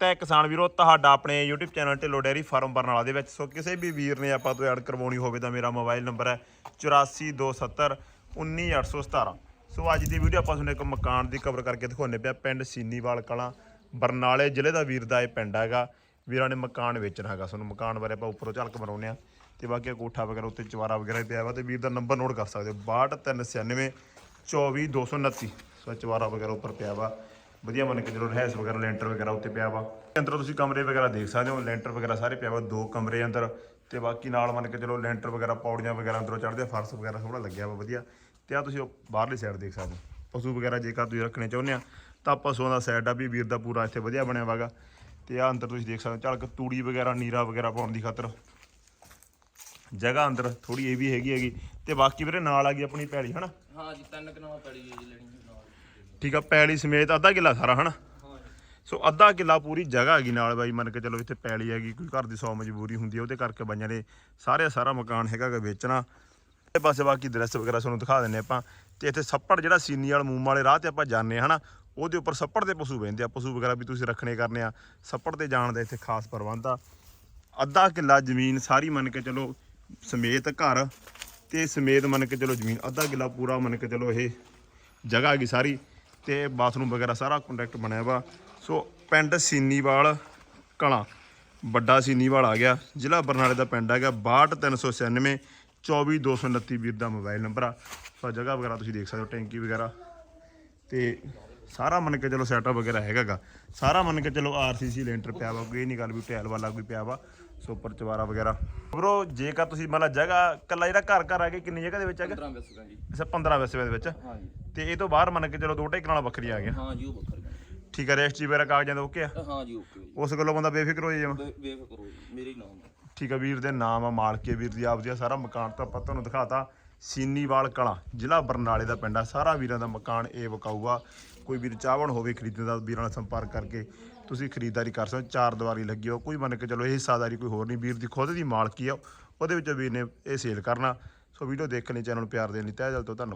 ਸਵਾਗਤ ਹੈ ਕਿਸਾਨ ਵੀਰੋ, ਤੁਹਾਡਾ ਆਪਣੇ YouTube channel Dhillon dairy farm Barnala ਦੇ ਵਿੱਚ। ਸੋ ਕਿਸੇ ਵੀ ਵੀਰ ਨੇ ਆਪਾਂ ਤੋਂ ਐਡ ਕਰਵਾਉਣੀ ਹੋਵੇ ਤਾਂ ਮੇਰਾ ਮੋਬਾਈਲ ਨੰਬਰ ਹੈ 8427 19817 ਸੋ ਅੱਜ ਦੀ ਵੀਡੀਓ ਆਪਾਂ ਤੁਹਾਨੂੰ ਇੱਕ ਮਕਾਨ ਦੀ ਕਵਰ ਕਰਕੇ ਦਿਖਾਉਣੇ ਪਿਆ, ਪਿੰਡ ਸੀਨੀਵਾਲ ਕਲਾਂ, ਬਰਨਾਲੇ ਜ਼ਿਲ੍ਹੇ ਦਾ ਵੀਰ ਦਾ ਇਹ ਪਿੰਡ ਹੈਗਾ। ਵੀਰਾਂ ਨੇ ਮਕਾਨ ਵੇਚਣਾ ਹੈਗਾ ਤੁਹਾਨੂੰ ਮਕਾਨ ਬਾਰੇ ਆਪਾਂ ਉੱਪਰੋਂ ਝਲਕ ਮਰਾਉਂਦੇ ਆ ਤੇ ਬਾਕੀ ਕੋਠਾ ਵਗੈਰਾ ਉੱਤੇ ਚਵਾਰਾ ਵਗੈਰਾ ਪਿਆ ਵਾ ਤੇ ਵੀਰ ਦਾ ਨੰਬਰ ਨੋਟ ਕਰ ਸਕਦੇ ਹੋ 62396 24229 ਸੋ ਚਵਾਰਾ ਵਗੈਰਾ ਉੱਪਰ ਪਿਆ ਵਾ। ਵਧੀਆ ਮੰਨ ਕੇ ਚਲੋ ਰਹਿਸ ਵਗੈਰਾ, ਲੈਂਟਰ ਵਗੈਰਾ ਉੱਤੇ ਪਿਆ ਵਾ। ਅੰਦਰ ਤੁਸੀਂ ਕਮਰੇ ਵਗੈਰਾ ਦੇਖ ਸਕਦੇ ਹੋ, ਲੈਂਟਰ ਵਗੈਰਾ ਸਾਰੇ ਪਿਆ ਵਾ, ਦੋ ਕਮਰੇ ਅੰਦਰ। ਤੇ ਬਾਕੀ ਨਾਲ ਮੰਨ ਕੇ ਚਲੋ ਲੈਂਟਰ ਵਗੈਰਾ, ਪੌੜੀਆਂ ਵਗੈਰਾ ਅੰਦਰੋਂ ਚੜ੍ਹਦੇ ਫਰਸ਼ ਵਗੈਰਾ ਸੋਹਣਾ ਲੱਗਿਆ ਵਾ ਵਧੀਆ। ਤੇ ਆ ਤੁਸੀਂ ਉਹ ਬਾਹਰਲੀ ਸਾਈਡ ਦੇਖ ਸਕਦੇ ਹੋ। ਪਸ਼ੂ ਵਗੈਰਾ ਜੇਕਰ ਤੁਸੀਂ ਰੱਖਣੇ ਚਾਹੁੰਦੇ ਆ, ਤਾਂ ਪਸ਼ੂਆਂ ਦਾ ਸਾਈਡ ਆ ਵੀ ਵੀਰ ਦਾ ਪੂਰਾ ਇੱਥੇ ਵਧੀਆ ਬਣਿਆ ਵਾਗਾ। ਤੇ ਆ ਅੰਦਰ ਤੁਸੀਂ ਦੇਖ ਸਕਦੇ ਹੋ, ਝਲਕ ਤੂੜੀ ਵਗੈਰਾ, ਨੀਰਾ ਵਗੈਰਾ ਪਾਉਣ ਦੀ ਖਾਤਰ। ਜਗ੍ਹਾ ਅੰਦਰ ਥੋੜੀ ਇਹ ਵੀ ਹੈਗੀ ਹੈਗੀ। ਤੇ ਬਾਕੀ ਵੀਰੇ ਨਾਲ ਆ ਗਈ ਆਪਣੀ ਪੈਲੀ ਹਨਾ? ਹਾਂ ਜੀ, ਤਿੰਨ ਕਨਾਲ ਪੈੜੀ ਜੀ ਲੈਣੀ ਹੈ। ਨਾਲ ਠੀਕ ਆ, ਪੈਲੀ ਸਮੇਤ ਅੱਧਾ ਕਿੱਲਾ ਸਾਰਾ, ਹਨਾ? ਹਾਂ ਸੋ ਅੱਧਾ ਕਿੱਲਾ ਪੂਰੀ ਜਗ੍ਹਾ ਹੈਗੀ ਨਾਲ ਬਾਈ, ਮੰਨ ਕੇ ਚਲੋ ਇੱਥੇ ਪੈਲੀ ਹੈਗੀ, ਕੋਈ ਘਰ ਦੀ ਸੌ ਮਜਬੂਰੀ ਹੁੰਦੀ ਹੈ ਉਹਦੇ ਕਰਕੇ ਬਾਈਆਂ ਨੇ ਸਾਰੇ ਸਾਰਾ ਮਕਾਨ ਹੈਗਾ ਗਾ ਵੇਚਣਾ। ਤੇ ਪਾਸੇ ਬਾਕੀ ਦਰਸ ਵਗੈਰਾ ਤੁਹਾਨੂੰ ਦਿਖਾ ਦਿੰਨੇ ਆਪਾਂ। ਤੇ ਇੱਥੇ ਸੱਪੜ ਜਿਹੜਾ ਸੀਨੀ ਵਾਲ ਮੂਮ ਵਾਲੇ ਰਾਹ ਤੇ ਆਪਾਂ ਜਾਂਦੇ ਹਾਂ ਹਨਾ? ਉਹਦੇ ਉੱਪਰ ਸੱਪੜ ਦੇ ਪਸ਼ੂ ਬਹਿੰਦੇ ਆ, ਪਸ਼ੂ ਵਗੈਰਾ ਵੀ ਤੁਸੀਂ ਰੱਖਣੇ ਕਰਨੇ ਆ। ਸੱਪੜ ਤੇ ਜਾਣ ਦਾ ਇੱਥੇ ਖਾਸ ਪ੍ਰਬੰਧ ਆ। ਅੱਧਾ ਕਿੱਲਾ ਜ਼ਮੀਨ ਸਾਰੀ ਮੰਨ ਕੇ ਚਲੋ ਸਮੇਤ ਘਰ ਤੇ ਸਮੇਤ ਮੰਨ ਕੇ ਚਲੋ ਜ਼ਮੀਨ, ਅੱਧਾ ਕਿੱਲਾ ਪੂਰਾ ਮੰਨ ਕੇ ਚਲੋ ਇਹ ਜਗ੍ਹਾ ਹੈਗੀ ਸਾਰੀ। ਤੇ ਬਾਥਰੂਮ ਵਗੈਰਾ ਸਾਰਾ ਕੰਟੈਕਟ ਬਣਿਆ ਵਾ। ਸੋ ਪਿੰਡ ਸੀਨੀਵਾਲ ਕਲਾਂ, ਵੱਡਾ ਸੀਨੀਵਾਲ ਆ ਗਿਆ। ਜ਼ਿਲ੍ਹਾ ਬਰਨਾਲੇ ਦਾ ਪਿੰਡ ਹੈਗਾ 62396 24229 ਵੀਰ ਦਾ ਮੋਬਾਈਲ ਨੰਬਰ ਆ। ਸੋ ਜਗ੍ਹਾ ਵਗੈਰਾ ਤੁਸੀਂ ਦੇਖ ਸਕਦੇ ਹੋ, ਟੈਂਕੀ ਵਗੈਰਾ। ਤੇ ਸਾਰਾ ਮੰਨ ਕੇ ਚਲੋ ਸੈਟਅਪ ਵਗੈਰਾ ਹੈਗਾਗਾ। ਸਾਰਾ ਮੰਨ ਕੇ ਚਲੋ ਆਰਸੀਸੀ ਲੈਂਟਰ ਪਿਆ ਵਾ ਕੋਈ ਇਹ ਨਹੀਂ ਗੱਲ ਵੀ ਟੈਲ ਵਾਲਾ ਕੋਈ ਪਿਆ ਵਾ। ਸੋ ਉੱਪਰ ਚਵਾਰਾ ਵਗੈਰਾ। ਬਰੋ ਜੇਕਰ ਤੁਸੀਂ ਮਤਲਬ ਜਗ੍ਹਾ ਕੱਲਾ ਜਿਹੜਾ ਘਰ ਘਰ ਆ ਕੇ ਕਿੰਨੀ ਜਗ੍ਹਾ ਦੇ ਵਿੱਚ ਹੈਗਾ 15 ਵਿਸਗਾ ਜੀ। ਅੱਛਾ 15 ਵੈਸੇ ਦੇ ਵਿੱਚ। ਹਾਂ ਜੀ ਤੇ ਇਹ ਤੋਂ ਬਾਹਰ ਮੰਨ ਕੇ ਚਲੋ ਦੋ ਢੇਕ ਨਾਲ ਵੱਖਰੀ ਆ ਗਿਆ। ਹਾਂ ਜੀ ਉਹ ਵੱਖਰ ਠੀਕ ਹੈ ਰਜਿਸਟਰੀ ਵਗੈਰਾ ਕਾਗਜ਼ਾਂ ਦਾ ਓਕੇ ਆ? ਹਾਂ ਜੀ ਓਕੇ ਜੀ। ਉਸ ਗੱਲੋਂ ਬੰਦਾ ਬੇਫਿਕਰ ਹੋ ਬੇ- ਬੇਫਿਕਰ ਕਰੋ ਜੀ ਮੇਰੇ ਹੀ ਨਾਮ ਹੈ ਠੀਕ ਹੈ ਵੀਰ ਦੇ ਨਾਮ ਆ ਮਾਲਕੇ ਵੀਰ ਦੀ ਆਪਦੀ ਆ ਸਾਰਾ ਮਕਾਨ ਤਾਂ ਆਪਾਂ ਤੁਹਾਨੂੰ ਦਿਖਾਤਾ। ਸੀਨੀਵਾਲ ਕਲਾਂ, ਜ਼ਿਲ੍ਹਾ ਬਰਨਾਲੇ ਦਾ ਪਿੰਡ ਆ। ਸਾਰਾ ਵੀਰਾਂ ਦਾ ਮਕਾਨ ਇਹ ਵਿਕਾਊਗਾ। ਕੋਈ ਵੀਰ ਚਾਹਵਣ ਹੋਵੇ ਖਰੀਦਣ ਦਾ, ਵੀਰਾਂ ਨਾਲ ਸੰਪਰਕ ਕਰਕੇ ਤੁਸੀਂ ਖਰੀਦਦਾਰੀ ਕਰ ਸਕਦੇ ਹੋ, ਚਾਰ ਦੀਵਾਰੀ ਲੱਗੀ ਹੋ ਕੋਈ ਮੰਨ ਕੇ ਚਲੋ ਇਹ ਹਿੱਸਾਦਾਰੀ ਕੋਈ ਹੋਰ ਨਹੀਂ, ਵੀਰ ਦੀ ਖੁਦ ਦੀ ਮਾਲਕੀ ਆ, ਉਹਦੇ ਵਿੱਚ ਵੀਰ ਨੇ ਇਹ ਸੇਲ ਕਰਨਾ। ਸੋ ਵੀਡੀਓ ਦੇਖਣ ਲਈ, ਚੈਨਲ ਨੂੰ ਪਿਆਰ ਦੇਣ ਲਈ ਤਹਿ ਦਿਲ ਤੋਂ ਧੰਨਵਾਦ।